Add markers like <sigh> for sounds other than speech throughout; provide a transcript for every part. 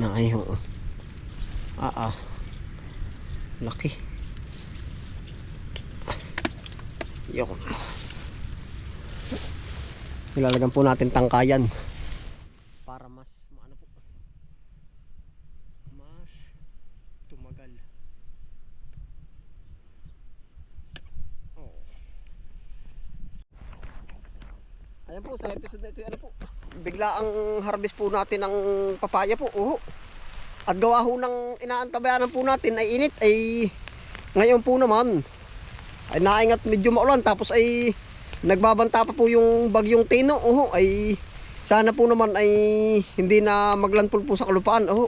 na ayo. Ah ah. Laki. Yun. Nilalagyan po natin tangkayan. Para mas maano po. Mas tumagal. Oh. Ayan po, sa episode na ito, ano po, bigla ang harvest po natin ng papaya po. Uho. At gawa ho ng inaantabayanan po natin ay init ay ngayon po naman ay naingat medyo maulan tapos ay nagbabanta pa po yung bagyong Tino. Uho, ay sana po naman ay hindi na maglandfall po sa kalupaan. Uho.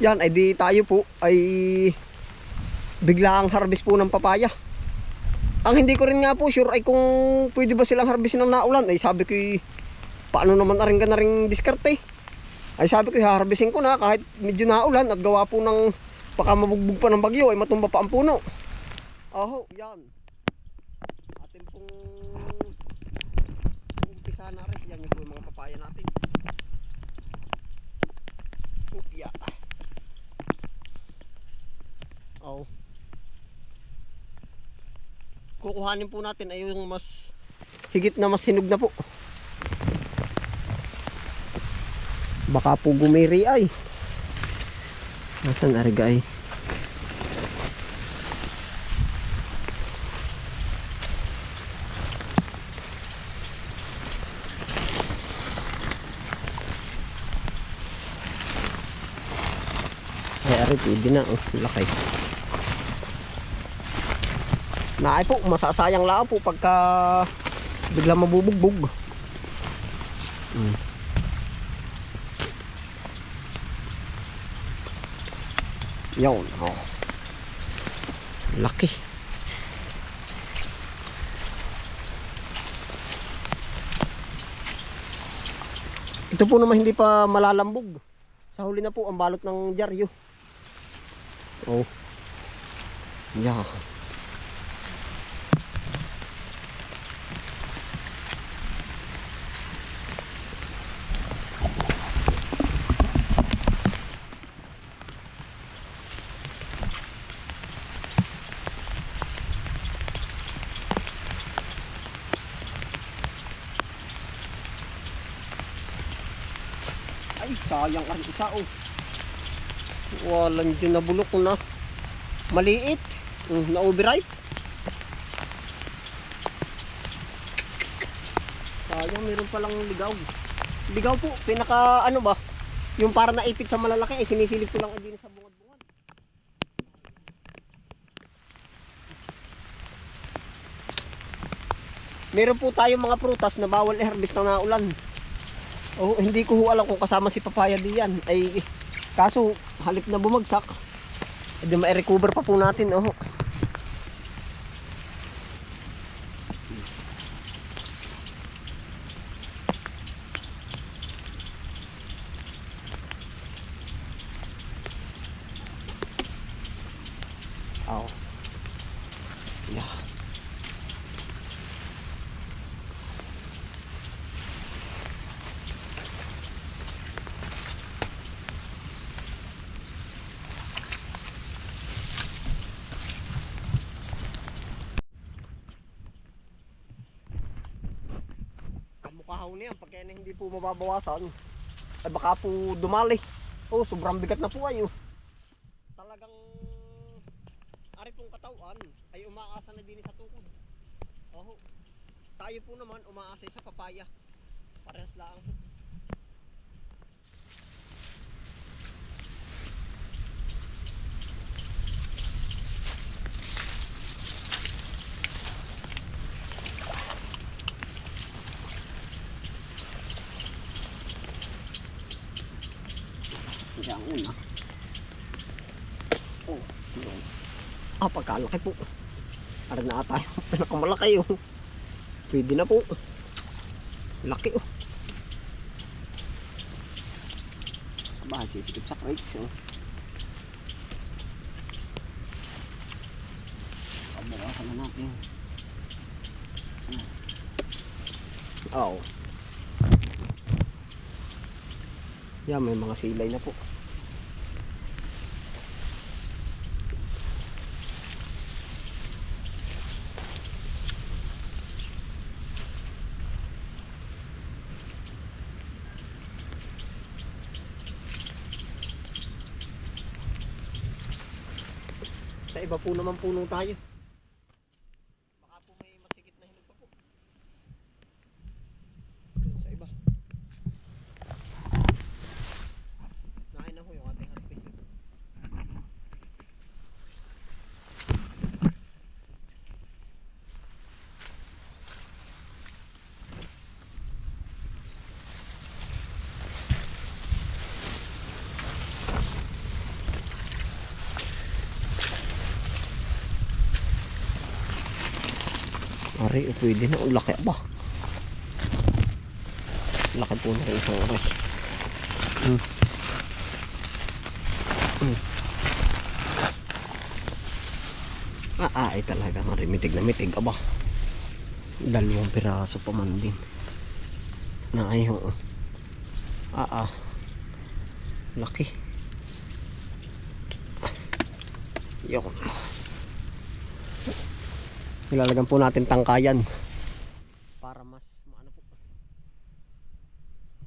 Yan ay di tayo po ay bigla ang harvest po ng papaya. Ang hindi ko rin nga po sure ay kung pwede ba silang harvestin ng naulan. Ay sabi ko eh, paano naman na rin ka na rin diskarte. Ay sabi ko harvestin ko na kahit medyo naulan at gawa po ng baka mabugbog pa ng bagyo ay matumba pa ang puno. Aho, yan. Atin pong umpisa na rin. Yan yung yung mga papaya natin. Upya. Oh. Kukuhanin po natin ay yung mas higit na mas sinog na po. Baka po gumiri ay. Nasaan ariga ay? Ay, ari, pwede na. Oh, laki. Naay po, masasayang lang po pagka bigla mabubugbog. Hmm. Yun, oh. Laki. Ito po naman hindi pa malalambog. Sa huli na po ang balot ng dyaryo. Oh. Yeah. Ay, sayang ang isa oh. Walang dyan nabulok ko na. Maliit. Mm, na overripe. Sayang, meron palang ligaw. Ligaw po, pinaka ano ba? Yung para naipit sa malalaki, eh, sinisilip ko lang din sa bungad-bungad. Meron po tayong mga prutas na bawal i-harvest na naulan. Oh, hindi ko alam kung kasama si papaya diyan. Ay kaso halip na bumagsak. Hindi ma-recover pa po natin. Oh. Yeah. Na yan, pagka yan hindi po mababawasan, ay baka po dumali. Oh, sobrang bigat na po ayo. Talagang ari pong katawan ay umaasa na din sa tukod. Oh, tayo po naman umaasa sa papaya. Parehas lang. Yan una. Oh, yun. Ah, pagkalaki po. Para na tayo <laughs> pinakamalaki oh. Pwede na po. Laki oh. Aba, sisikip sa crates oh. Pabawasan na natin. Oo. Yan, may mga silay na po. Po naman puno tayo. Baka po may masigit na hinog pa po. Doon sa iba. Nakain na ho yung ating harvest. Ari, pwede na. Ang laki ba? Laki po na rin isang oras. Hmm. Hmm. Ah, ay talaga. Ari, mitig na mitig. Aba. Dalawang piraso pa man din. Na ay, oo. Ah, ah. Laki. Yun. Nilalagyan po natin tangkayan. Para mas maano po.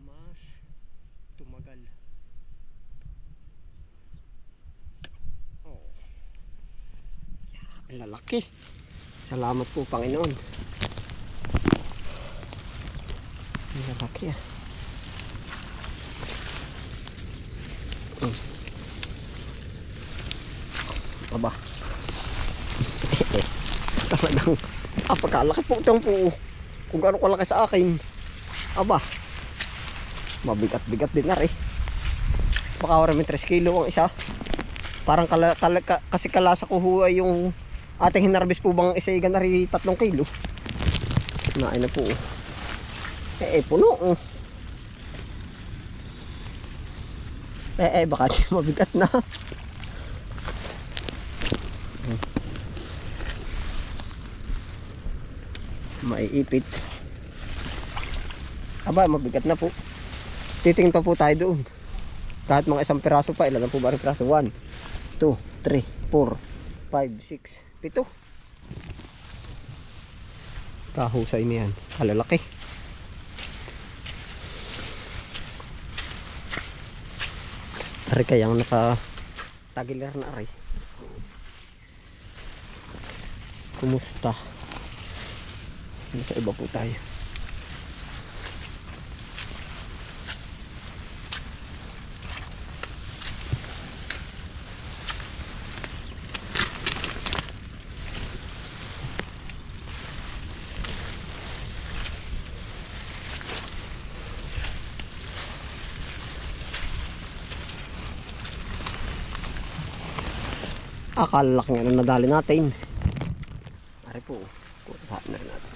Mas tumagal. Oh. Ang lalaki. Salamat po Panginoon. Ang lalaki ah. Hmm. aba talagang <laughs> apagkalaki po itong po kung gaano kalaki sa akin. Aba. Mabigat-bigat din na rin. Baka marami 3 kilo ang isa. Parang kala, kala, ka- kasi kalasa ko ho yung ating hinarbis po bang isa iga na rin 3 kilo. Nain na po. Eh eh puno. Oh. eh eh baka <laughs> mabigat na maiipit. Aba mabigat na po. Titingin pa po tayo doon. Kahit mga isang piraso pa ilan na po ba rin piraso? 1 2 3 4 5 6 7 kahusay niyan kalalaki Ari kayang naka tagiler na ari Kumusta? Nasa iba po tayo. Akala laki nga na nadali natin. Ari po, kuha na rin natin.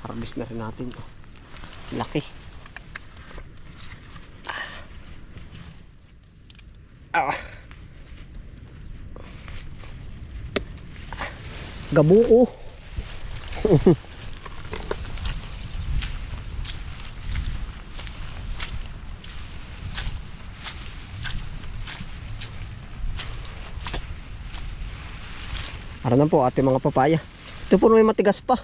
Harvest na rin natin to. Laki. Ah. Ah. Gabuko. <laughs> Ara na po ating mga papaya. Ito po may matigas pa.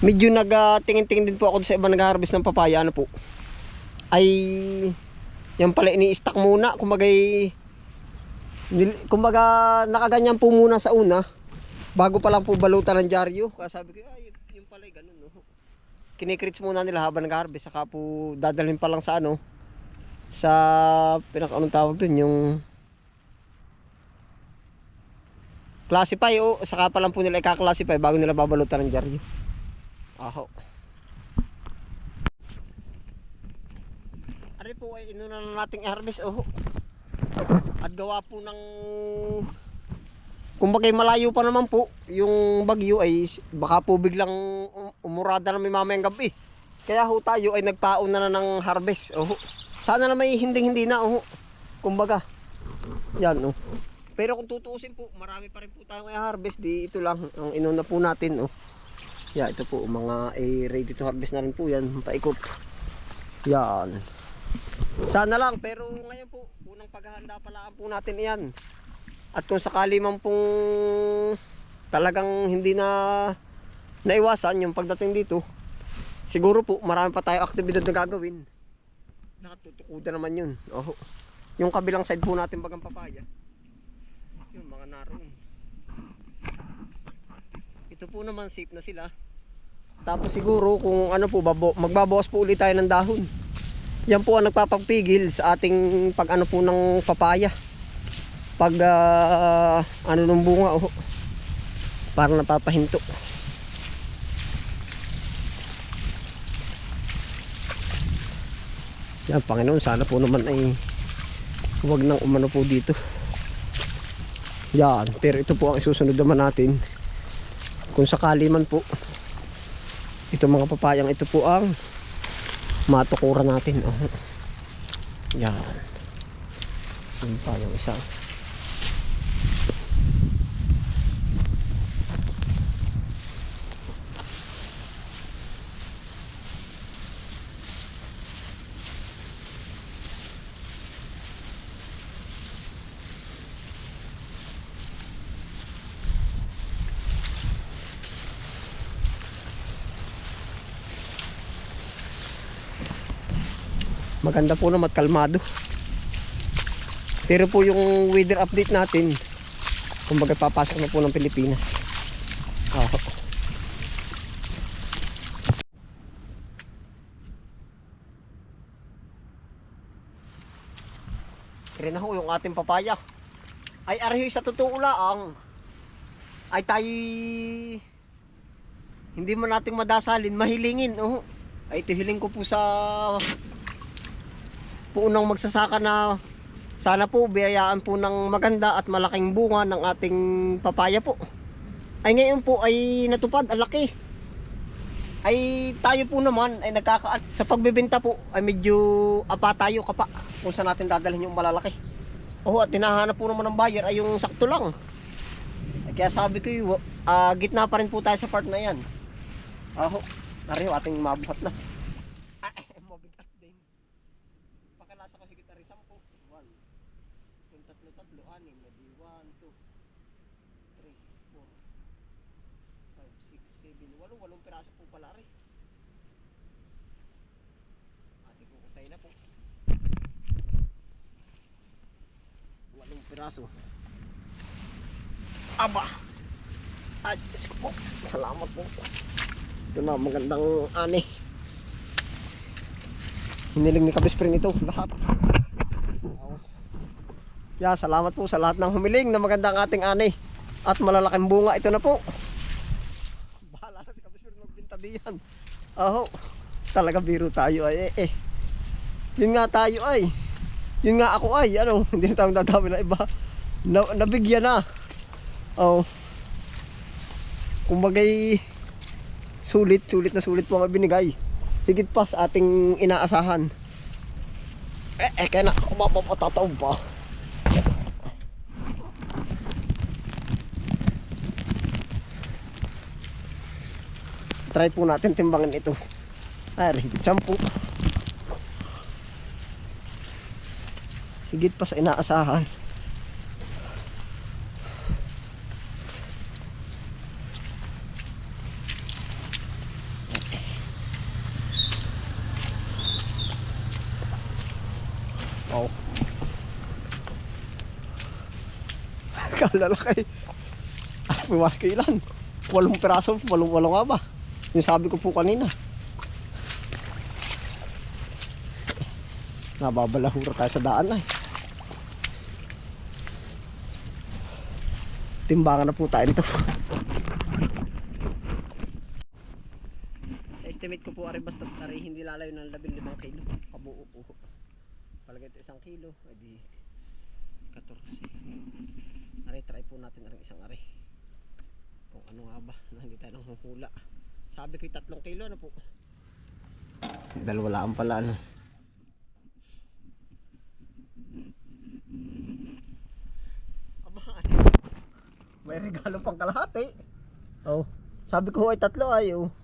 Medyo nagtingin-tingin din po ako sa iba nag-harvest ng papaya ano po. Ay yan pala ini-stack muna kumagay kumbaga nakaganyan po muna sa una bago pa lang po balutan ng dyaryo. Kaya sabi ko ay yung pala ganun no. Kinikrits muna nila habang nag-harvest saka po dadalhin pa lang sa ano sa pinaka anong tawag dun yung classify o saka pa lang po nila i-classify bago nila babalutan ng dyaryo. Aho. Ari po ay inuna na nating i-harvest oh. At gawa po ng Kumbaga malayo pa naman po yung bagyo ay baka po biglang um- umurada na may mamayang gabi. Kaya ho tayo ay nagpaon na, ng harvest. Oh. Sana na may hindi-hindi na oh. Kumbaga. Yan oh. Pero kung tutuusin po, marami pa rin po tayong i-harvest. Di ito lang ang inuna po natin oh. Yeah, ito po mga eh, ready to harvest na rin po yan. Paikot. Yan. Sana lang pero ngayon po unang paghahanda pala po natin iyan. At kung sakali man pong talagang hindi na naiwasan yung pagdating dito, siguro po marami pa tayo aktibidad na gagawin. Nakatutukudan naman yun. Oh. Yung kabilang side po natin bagang papaya. Yung mga naroon. Ito po naman safe na sila. Tapos siguro kung ano po, babo, magbabawas po ulit tayo ng dahon. Yan po ang nagpapagpigil sa ating pag ano po ng papaya. Pag ah, ano ng bunga, oh, parang napapahinto. Yan, Panginoon, sana po naman ay huwag nang umano po dito. Yan, pero ito po ang isusunod naman natin. Kung sakali man po, ito mga papayang ito po ang matukuran natin. Oh. Yan. Yan pa yung isa. Maganda po naman kalmado. Pero po yung weather update natin, kumbaga papasok na po ng Pilipinas. Ah. Rin na ho yung ating papaya. Ay ariho sa totoo lang. Ay tayo hindi man nating madasalin, mahilingin. Oh. Ay ito ko po sa po unang magsasaka na sana po biyayaan po ng maganda at malaking bunga ng ating papaya po. Ay ngayon po ay natupad, ang laki. Ay tayo po naman ay nagkaka sa pagbebenta po ay medyo apa tayo kapa kung saan natin dadalhin yung malalaki. Oo at tinahanap po naman ng buyer ay yung sakto lang. Ay, kaya sabi ko ah, gitna pa rin po tayo sa part na yan. Aho, nariyo ating mabuhat na. Ay, mabigat din. Pakalasa ko higit na rin sampu. One. Yung tatlo-tatlo, anim. Edi one, two, three, four, five, six, seven, walo. Walong piraso po pala rin. Ate ko kutay na po. Walong piraso. Aba! Ay. Salamat po. Ito na, magandang ani. Hiniling ni Kabispring ito, lahat. Yeah, salamat po sa lahat ng humiling na magandang ating ani. At malalaking bunga ito na po. Bahala na si Kabispring magbinta diyan. Aho. Talaga biro tayo ay eh, eh. Yun nga tayo ay. Yun nga ako ay. Ano, <laughs> hindi na tayo dadami na iba. Na, nabigyan na. Oh. Kumbagay sulit, sulit na sulit ang binigay. Higit pa sa ating inaasahan. Eh, eh, kaya na ako mapapatataw pa. Try po natin timbangin ito. Ay, higit sampu. Higit pa sa inaasahan. Oh. <laughs> Kalalaki. Ay, pumalaki ilan. Walong piraso, walong walong nga ba? Yung sabi ko po kanina. Nababalahura tayo sa daan ay. Timbangan na po tayo nito. Estimate ko po ari basta ari hindi lalayo ng 15 kilo. Kabuo po. Palagay ito isang kilo, edi 14. Ari, try po natin ang isang ari. Kung ano nga ba, na hindi tayo nang huhula. Sabi ko yung tatlong kilo, ano po? Dalawa lang pala, ano. May regalo pang kalahati. Oh, sabi ko ay tatlo ay, oh.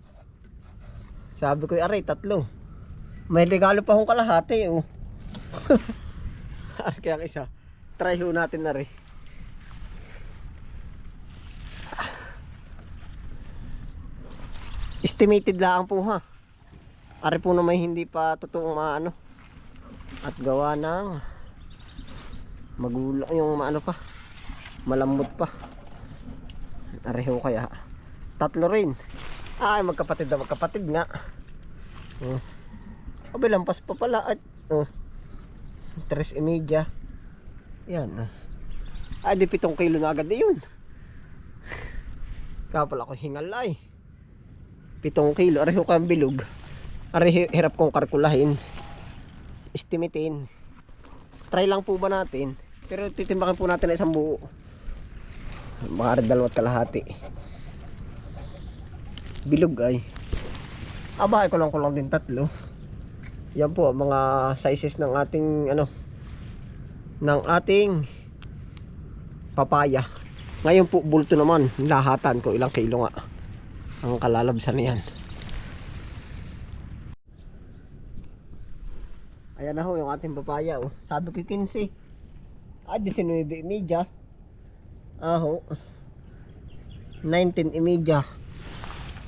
Sabi ko, aray, tatlo. May regalo pa akong kalahati, oh. <laughs> Kaya ang isa, try ho natin na rin. Estimated lang po ha. Ari po na may hindi pa totoong maano. At gawa ng Magulang yung ano pa. Malambot pa. Areho kaya. Tatlo rin. Ay, magkapatid na magkapatid nga. Oh. Abe, lampas pa pala. At, oh. Tres e media. Yan. Oh. Ay, di pitong kilo na agad yun. Kaya pala ako hingal ay. Pitong kilo. Areho ka ang bilog. Areho hirap kong karkulahin. Estimatein. Try lang po ba natin? Pero titimbakan po natin na isang buo. Mga dalawat kalahati. Bilog ay. Aba, ko lang ko din tatlo. Yan po mga sizes ng ating ano ng ating papaya. Ngayon po bulto naman, lahatan ko ilang kilo nga ang kalalabsan niyan. Ayan na ho yung ating papaya oh. Sabi ko 15. Ah, 19 media. Aho. 19 media.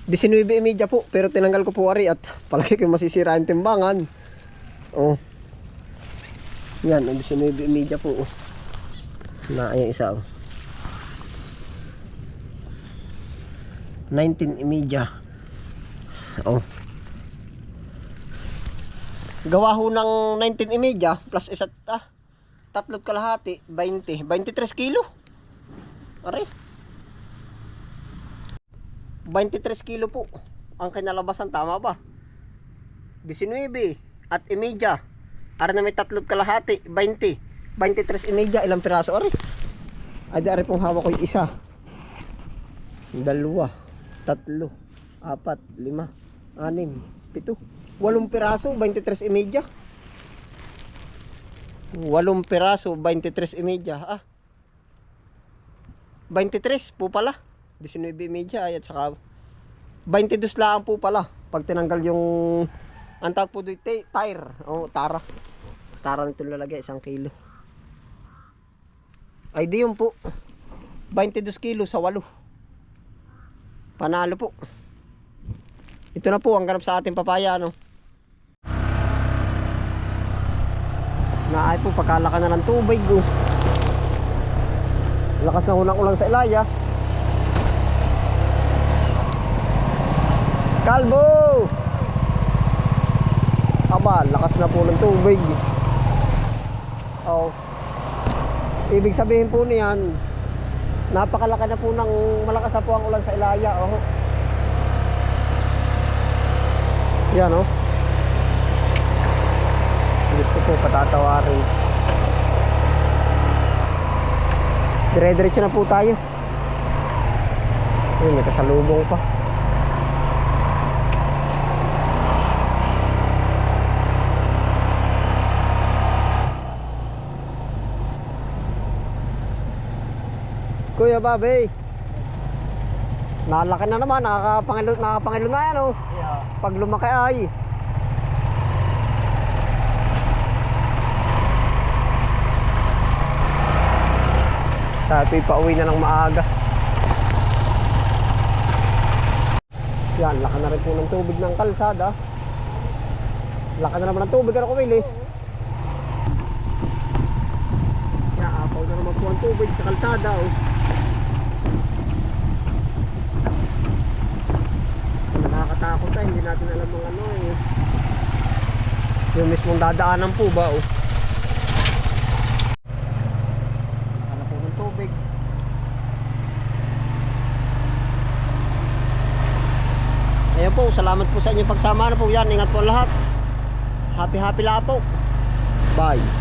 19 media po, pero tinanggal ko po ari at palagi ko masisira ang timbangan. Oh. Yan, ang 19 media po. Oh. Na ay isa oh. 19 media. Oh. Gawa ho ng 19 media plus isa't ah, tatlot kalahati, 20, 23 kilo. Aray. 23 kilo po ang kinalabasan tama ba? 19 at imedya ara na may tatlot kalahati 20 23 imedya ilang piraso ari ay ari pong hawak ko yung isa. Dalawa tatlo apat lima anim pito. Walong piraso 23 imedya walong piraso 23 imedya ah 23 po pala. 19 media at saka 22 lang po pala pag tinanggal yung ang tawag po dito tire o tara. Tara nito lalagay isang kilo. Ay di yun po. 22 kilo sa walo. Panalo po. Ito na po ang ganap sa ating papaya ano naay po pagkalaka na ng tubig oh. Lakas na unang ulan sa ilaya Kalbo! Aba, lakas na po ng tubig. Oh. Ibig sabihin po niyan, napakalaki na po ng malakas na po ang ulan sa Ilaya. Oh. Yan oh. Gusto po patatawarin. Dire-diretso na po tayo. Ayun, may kasalubong pa. Kuya Babe. Nalaki na naman, nakakapangilo, nakakapangilo na yan oh. Yeah. Pag lumaki ay. Sabi pa uwi na ng maaga. Yan, laka na rin po ng tubig ng kalsada. Laka na naman ng tubig, ano kumili? Yan, apaw na naman po ang tubig sa kalsada oh. nakakatakot tayo, hindi natin alam ang ano eh. Yung mismong dadaanan po ba oh. Ano po ng tubig. Ayan po, salamat po sa inyong pagsama na po yan. Ingat po lahat. Happy happy lang po. Bye.